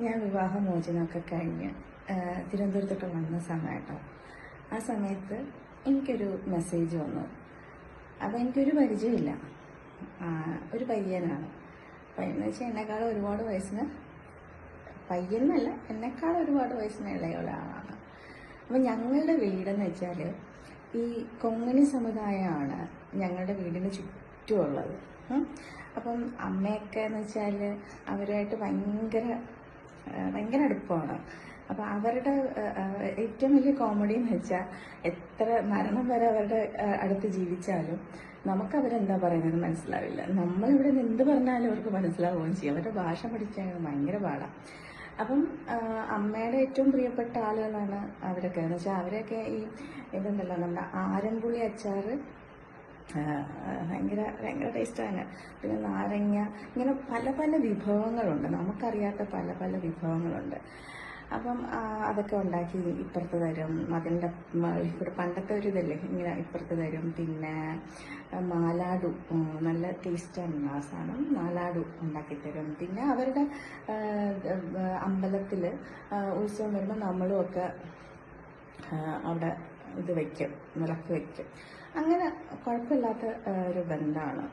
ഞാൻ വിവാഹമോചനമൊക്കെ കഴിഞ്ഞ് തിരുവനന്തപുരത്തൊക്കെ വന്ന സമയട്ടോ. ആ സമയത്ത് എനിക്കൊരു മെസ്സേജ് വന്നു. അപ്പം എനിക്കൊരു പരിചയമില്ല. ഒരു പയ്യനാണ്. പയ്യൻ എന്ന് വെച്ചാൽ എന്നെക്കാളും ഒരുപാട് വയസ്സിന് പയ്യെന്നല്ല എന്നെക്കാളും ഒരുപാട് വയസ്സിന് ഇളയ ഒരാളാണ് അപ്പം ഞങ്ങളുടെ വീടെന്ന് വെച്ചാൽ ഈ കൊങ്ങിണി സമുദായമാണ് ഞങ്ങളുടെ വീടിന് ചുറ്റുമുള്ളത്. അപ്പം അമ്മയൊക്കെ എന്ന് വെച്ചാൽ അവരുമായിട്ട് ഭയങ്കര ഭയങ്കര അടുപ്പമാണ്. അപ്പോൾ അവരുടെ ഏറ്റവും വലിയ കോമഡി എന്ന് വെച്ചാൽ എത്ര മരണം വരെ അവരുടെ അടുത്ത് ജീവിച്ചാലും നമുക്ക് അവരെന്താ പറയുന്നത് മനസ്സിലാവില്ല. നമ്മളിവിടെ എന്ത് പറഞ്ഞാലും അവർക്ക് മനസ്സിലാവുകയും ചെയ്യും. അവരുടെ ഭാഷ പഠിക്കാൻ ഭയങ്കര പാടാണ് അപ്പം അമ്മയുടെ ഏറ്റവും പ്രിയപ്പെട്ട ആളുകളാണ് അവരൊക്കെ. എന്ന് വെച്ചാൽ അവരൊക്കെ ഈ ഇതുണ്ടല്ലോ നമ്മുടെ ആരൻപുളി അച്ചാറ് ഭയങ്കര ഭയങ്കര ടേസ്റ്റാണ് പിന്നെ നാരങ്ങ ഇങ്ങനെ പല പല വിഭവങ്ങളുണ്ട്. നമുക്കറിയാത്ത പല പല വിഭവങ്ങളുണ്ട്. അപ്പം അതൊക്കെ ഉണ്ടാക്കി ഇപ്പുറത്ത് തരും. അതിന്റെ ഇപ്പുറ പണ്ടത്തെ ഒരു ഇതല്ലേ ഇങ്ങനെ ഇപ്പുറത്ത് തരും. പിന്നെ മാലാടു നല്ല ടേസ്റ്റാണ് ആ സാധനം മാലാഡു ഉണ്ടാക്കിത്തരും പിന്നെ അവരുടെ അമ്പലത്തിൽ ഉത്സവം വരുമ്പോൾ നമ്മളും ഒക്കെ അവിടെ ഇത് വയ്ക്കും വിളക്ക് വയ്ക്കും അങ്ങനെ കുഴപ്പമില്ലാത്ത ഒരു ബന്ധമാണ്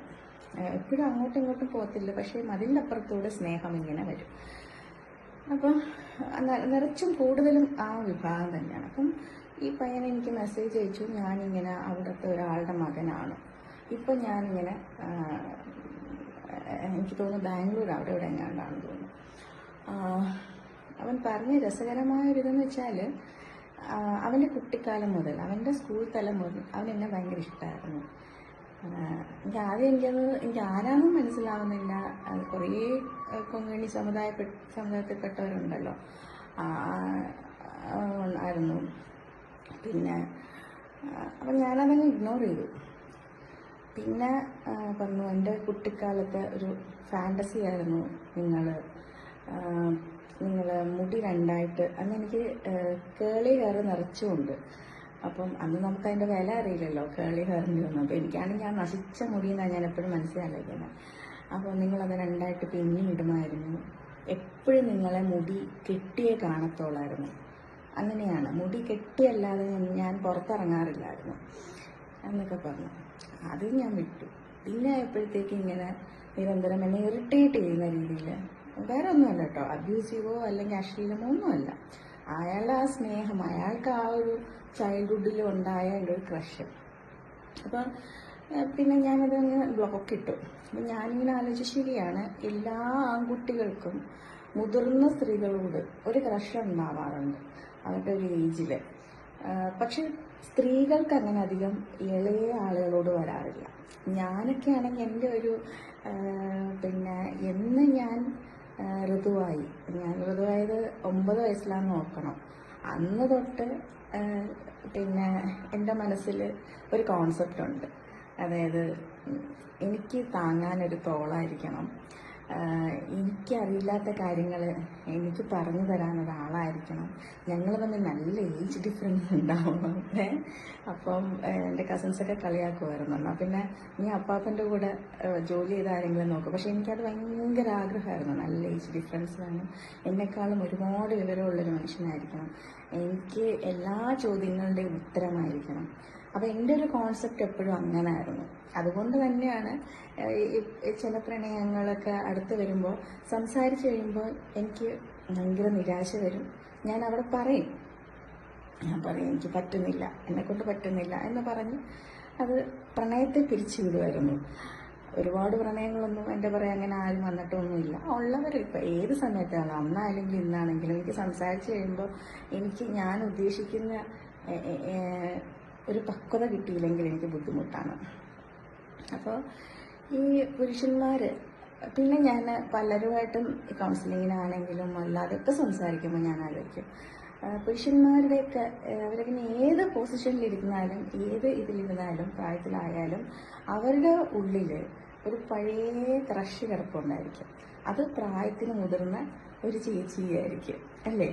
എപ്പോഴും അങ്ങോട്ടും ഇങ്ങോട്ടും പോകത്തില്ല പക്ഷേ അതിന്റെ അപ്പുറത്തൂടെ സ്നേഹം ഇങ്ങനെ വരും. അപ്പം നിറച്ചും കൂടുതലും ആ വിഭാഗം തന്നെയാണ്. അപ്പം ഈ പയ്യനെ എനിക്ക് മെസ്സേജ് അയച്ചു ഞാനിങ്ങനെ അവിടുത്തെ ഒരാളുടെ മകനാണ്. ഇപ്പം ഞാനിങ്ങനെ എനിക്ക് തോന്നുന്നു ബാംഗ്ലൂർ അവിടെ ഇവിടെ എങ്ങാണ്ടാണെന്ന് തോന്നുന്നു. അവൻ പറഞ്ഞ രസകരമായ ഒരു വെച്ചാൽ അവന്റെ കുട്ടിക്കാലം മുതൽ അവന്റെ സ്കൂൾ തലം മുതൽ അവൻ എന്നെ ഭയങ്കര ഇഷ്ടമായിരുന്നു എനിക്ക് ആദ്യം എനിക്കത് എനിക്ക് ആരാന്നും മനസ്സിലാവുന്നില്ല. കുറേ കൊങ്ങണി സമുദായ സമുദായത്തിൽപ്പെട്ടവരുണ്ടല്ലോ ആയിരുന്നു. പിന്നെ അപ്പം ഞാനതങ്ങ് ഇഗ്നോർ ചെയ്തു. പിന്നെ പറഞ്ഞു എന്റെ കുട്ടിക്കാലത്തെ ഒരു ഫാന്റസി ആയിരുന്നു നിങ്ങൾ നിങ്ങൾ മുടി രണ്ടായിട്ട് അന്ന് എനിക്ക് കേളി ഹെയർ നിറച്ചുമുണ്ട്. അപ്പം അന്ന് നമുക്ക് അതിന്റെ വില അറിയില്ലല്ലോ കേളി ഹെയറിന്റെ ഒന്നും അപ്പോൾ എനിക്കാണെങ്കിൽ ആ നശിച്ച മുടി എന്നാണ് ഞാൻ എപ്പോഴും മനസ്സിലാക്കുന്നത് അപ്പോൾ നിങ്ങളത് രണ്ടായിട്ട് പിന്നെയും ഇടുമായിരുന്നു. എപ്പോഴും നിങ്ങളെ മുടി കെട്ടിയേ കാണത്തോളായിരുന്നു അങ്ങനെയാണ്. മുടി കെട്ടിയല്ലാതെ ഞാൻ- പുറത്തിറങ്ങാറില്ലായിരുന്നു. എന്നൊക്കെ പറഞ്ഞു. അത് ഞാൻ വിട്ടു. പിന്നെ ആയപ്പോഴത്തേക്ക് ഇങ്ങനെ നിരന്തരം എന്നെ ഇറിറ്റേറ്റ് ചെയ്യുന്ന രീതിയിൽ വേറെ ഒന്നുമല്ല കേട്ടോ. അബ്യൂസീവോ അല്ലെങ്കിൽ അശ്ലീലമോ ഒന്നുമല്ല. അയാളുടെ ആ സ്നേഹം അയാൾക്ക് ആ ഒരു ചൈൽഡ്ഹുഡിൽ ഉണ്ടായ ഒരു ക്രഷ് അപ്പം പിന്നെ ഞാനതങ്ങ് ബ്ലോക്ക് ഇട്ടു. അപ്പം ഞാനിങ്ങനെ ആലോചിച്ച് ശരിയാണ് എല്ലാ ആൺകുട്ടികൾക്കും മുതിർന്ന സ്ത്രീകളോട് ഒരു ക്രഷ് ഉണ്ടാവാറുണ്ട്. അവരുടെ ഒരു ഏജിൽ പക്ഷെ സ്ത്രീകൾക്ക് അങ്ങനെ അധികം ഇളയ ആളുകളോട് വരാറില്ല. ഞാനൊക്കെ ആണെങ്കിൽ എന്റെ ഒരു പിന്നെ എന്ന് ഞാൻ ഋതുവായി. ഞാൻ ഋതുവായത് ഒമ്പത് വയസ്സിലാണ് നോക്കണം. അന്ന് തൊട്ട് പിന്നെ എന്റെ മനസ്സിൽ ഒരു കോൺസെപ്റ്റ് ഉണ്ട്. അതായത് എനിക്ക് താങ്ങാനൊരു തോളായിരിക്കണം. എനിക്കറിയില്ലാത്ത കാര്യങ്ങൾ എനിക്ക് പറഞ്ഞു തരാൻ ഒരാളായിരിക്കണം. ഞങ്ങൾ തമ്മിൽ നല്ല ഏജ് ഡിഫറൻസ് ഉണ്ടാവണം. അപ്പം എന്റെ കസിൻസൊക്കെ കളിയാക്കുമായിരുന്നു എന്നാൽ പിന്നെ നീ അപ്പാപ്പന്റെ കൂടെ ജോലി ചെയ്ത ആരെങ്കിലും നോക്കും. പക്ഷെ എനിക്കത് ഭയങ്കര ആഗ്രഹമായിരുന്നു. നല്ല ഏജ് ഡിഫറൻസ് വേണം. എന്നെക്കാളും ഒരുപാട് വിവരമുള്ളൊരു മനുഷ്യനായിരിക്കണം. എനിക്ക് എല്ലാ ചോദ്യങ്ങളുടെയും ഉത്തരമായിരിക്കണം. അപ്പം എന്റെ ഒരു കോൺസെപ്റ്റ് എപ്പോഴും അങ്ങനായിരുന്നു. അതുകൊണ്ട് തന്നെയാണ് ചില പ്രണയങ്ങളൊക്കെ അടുത്ത് വരുമ്പോൾ സംസാരിച്ച് കഴിയുമ്പോൾ എനിക്ക് ഭയങ്കര നിരാശ വരും. ഞാൻ അവിടെ പറയും. ഞാൻ പറയും എനിക്ക് പറ്റുന്നില്ല എന്നെക്കൊണ്ട് പറ്റുന്നില്ല എന്ന് പറഞ്ഞ് അത് പ്രണയത്തെ പിരിച്ചു വിടുമായിരുന്നു ഒരുപാട് പ്രണയങ്ങളൊന്നും എന്റെ പറയാൻ അങ്ങനെ ആരും വന്നിട്ടൊന്നുമില്ല. ഉള്ളവർ ഇപ്പം ഏത് സമയത്താണ്? അന്നാണെങ്കിലും ഇന്നാണെങ്കിലും എനിക്ക് സംസാരിച്ച് കഴിയുമ്പോൾ എനിക്ക് ഞാൻ ഉദ്ദേശിക്കുന്ന ഒരു പക്വത കിട്ടിയില്ലെങ്കിൽ എനിക്ക് ബുദ്ധിമുട്ടാണ്. അപ്പോൾ ഈ പുരുഷന്മാർ പിന്നെ ഞാൻ പലരുമായിട്ടും കൗൺസിലിങ്ങിനാണെങ്കിലും അല്ലാതെയൊക്കെ സംസാരിക്കുമ്പോൾ ഞാൻ ആലോചിക്കും. പുരുഷന്മാരുടെയൊക്കെ അവരങ്ങനെ ഏത് പൊസിഷനിലിരുന്നാലും ഏത് ഇതിലിരുന്നാലും പ്രായത്തിലായാലും അവരുടെ ഉള്ളിൽ ഒരു പഴയ ക്രഷ് കിടപ്പുണ്ടായിരിക്കും. അത് പ്രായത്തിന് മുതിർന്ന ഒരു ചേച്ചിയായിരിക്കും. അല്ലേ?